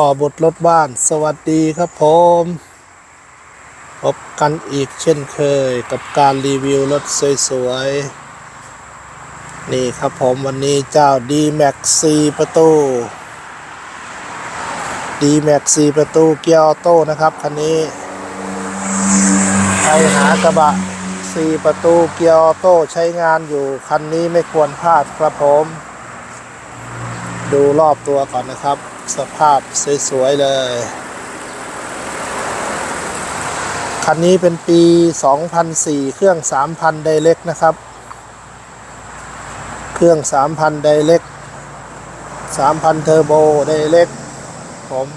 พ่อบทรถบ้าน สวัสดีครับผมพบกันอีกเช่นเคยกับการรีวิวรถสวยๆ นี่ครับผมวันนี้เจ้า d m a x 4ประตู d m a x 4ประตูเกียร์ออโต้นะครับคันนี้ใครหากระบะ 4 ประตูเกียร์ออโต้ใช้งานอยู่ คันนี้ไม่ควรพลาดครับผม ดูรอบตัวก่อนนะครับ สภาพสวยๆเลย คันนี้เป็นปี 2004 เครื่อง 3,000 ไดเล็กนะครับ เครื่อง 3,000 ไดเล็ก 3,000 เทอร์โบไดเล็ก ผม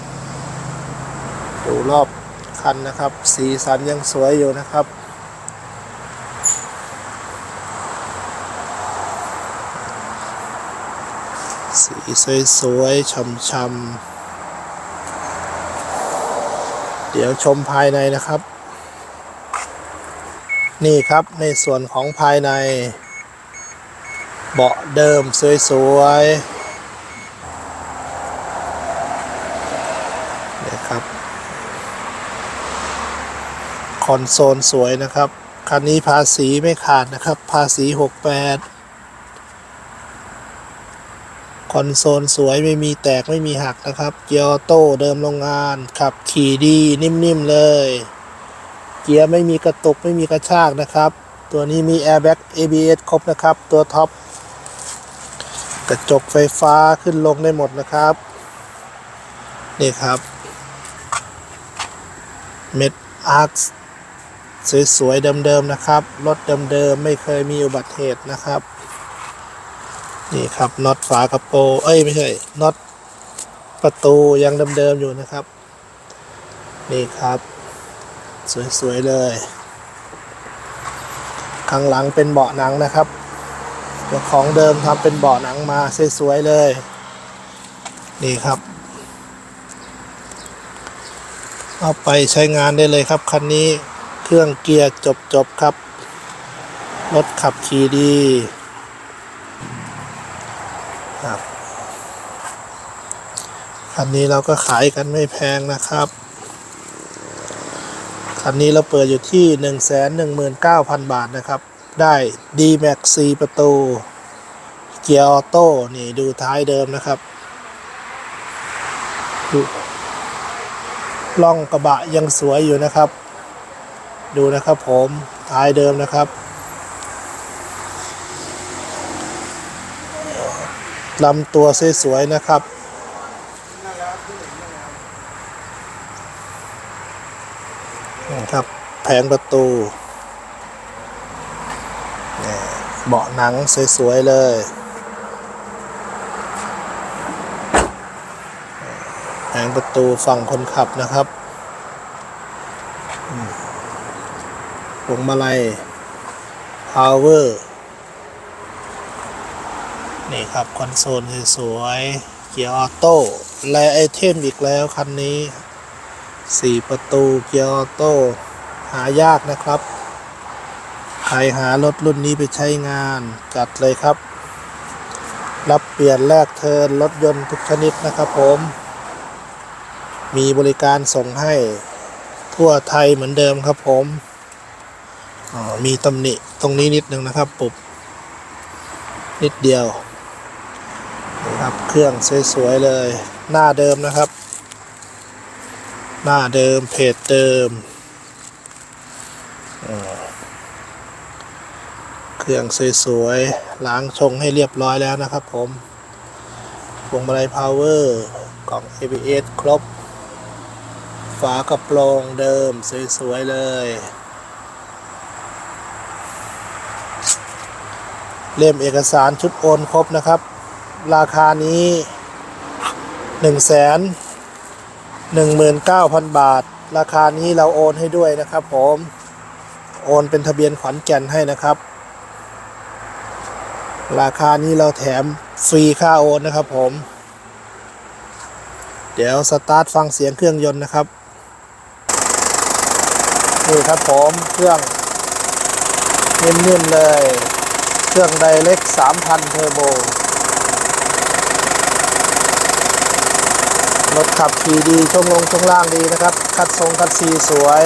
ดูรอบคันนะครับ สีสันยังสวยอยู่นะครับ สีสวยๆช่ำๆเดี๋ยวชมภายในนะครับ นี่ครับในส่วนของภายใน เบาะเดิมสวยๆนี่ครับคอนโซลสวยนะครับ คันนี้ภาษีไม่ขาดนะครับ ภาษี 68 คอนโซลสวยไม่มีแตกไม่มีหักนะครับ เกียร์ออโต้เดิมโรงงาน ขับขี่ดีนิ่มๆเลย เกียร์ไม่มีกระตุกไม่มีกระชากนะครับ ตัวนี้มี Airbag ABS ครบนะครับ ตัวท็อปกระจกไฟฟ้าขึ้นลงได้หมดนะครับ นี่ครับ เม็ดอาร์คสวยๆเดิมๆนะครับ รถเดิมๆไม่เคยมีอุบัติเหตุนะครับ นี่ครับน็อตฝากระโปรงเอ้ยไม่ใช่น็อตประตูยังเดิมๆอยู่นะครับ นี่ครับ สวยๆเลยข้างหลังเป็นเบาะหนังนะครับเจ้าของเดิมทำเป็นเบาะหนังมาสวยๆเลย นี่ครับ เอาไปใช้งานได้เลยครับคันนี้เครื่องเกียร์จบๆครับรถขับขี่ดี ครับ คันนี้เราก็ขายกันไม่แพงนะครับ คันนี้เราเปิดอยู่ที่ 1 1 9 0 0 0 บาทนะครับ ได้ D Max 4 ประตู เกียร์ออโต้ นี่ดูท้ายเดิมนะครับดูล่องกระบะยังสวยอยู่นะครับ ดูนะครับผมท้ายเดิมนะครับ ลำตัวสวยๆนะครับ นะครับ แผงประตูนี่เบาะหนังสวยๆเลยแผงประตูฝั่งคนขับนะครับพวงมาลัย power นี่ครับ คอนโซลสวยๆ เกียร์ออโต้และไอเทมอีกแล้วคันนี้สี่ประตูเกียร์ออโต้หายากนะครับ ใครหารถรุ่นนี้ไปใช้งานจัดเลยครับ รับเปลี่ยนแลกเทิร์นรถยนต์ทุกชนิดนะครับผม มีบริการส่งให้ทั่วไทยเหมือนเดิมครับผมมีตำหนิตรงนี้นิดนึงนะครับปุบนิดเดียว ครับเครื่องสวยๆเลย หน้าเดิมนะครับ หน้าเดิมเพจเดิมเครื่องสวยๆล้างชงให้เรียบร้อยแล้วนะครับผมพวงมาลัยพาวเวอร์กล่อง ABS ครบ ฝากระโปรงเดิมสวยๆเลย เล่มเอกสารชุดโอนครบนะครับ ราคานี้1 19,000 บาท ราคานี้เราโอนให้ด้วยนะครับผมโอนเป็นทะเบียนขวัญแก่นให้นะครับ ราคานี้เราแถมฟรีค่าโอนนะครับผม เดี๋ยวสตาร์ทฟังเสียงเครื่องยนต์นะครับนี่ครับผมเครื่องนิ่มๆเลย เครื่องไดเล็ก 3,000 เทอร์โบ รถขับขี่ดีช่วงลงช่วงล่างดีนะครับ คัดทรงคัดซีสวย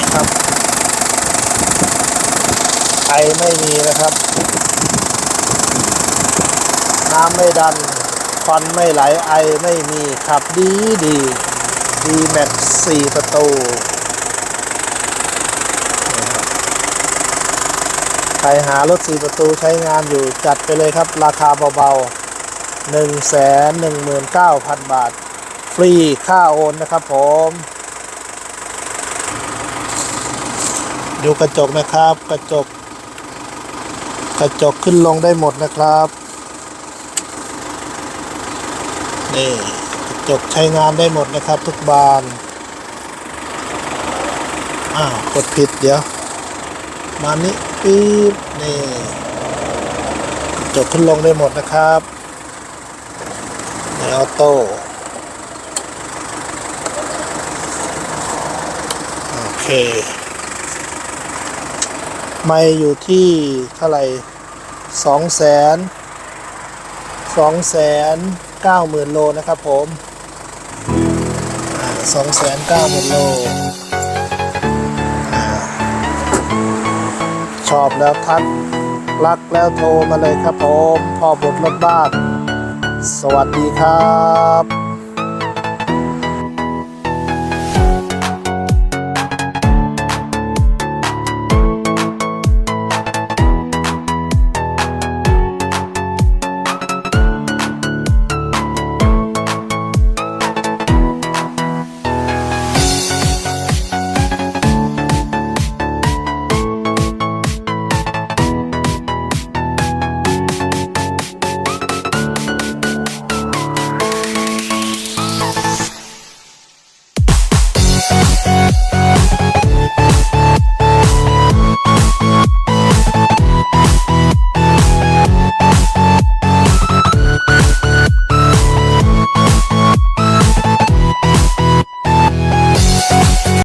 นะครับไอไม่มีนะครับ น้ำไม่ดันควันไม่ไหลไอไม่มีขับดีดีดีแม็กสี่ประตูนะครับ ใครหารถสี่ประตูใช้งานอยู่จัดไปเลยครับ ราคาเบาๆ 1 1 9 0 0 0 บาท ฟรีค่าโอนนะครับผม ดูกระจกนะครับ กระจก กระจกขึ้นลงได้หมดนะครับ นี่กระจกใช้งานได้หมดนะครับ ทุกบาน อ้าว กดผิดเดี๋ยว มานี้ ปี๊บนี่จกขึ้นลงได้หมดนะครับในออโต้โอเค ไม่อยู่ที่เท่าไหร่สองแสนสองแสนเก้าหมื่นโลนะครับผมสองแสนเก้าหมื่นโล ชอบแล้วทัก รักแล้วโทรมาเลยครับผมพ่อบทรถบ้าน สวัสดีครับ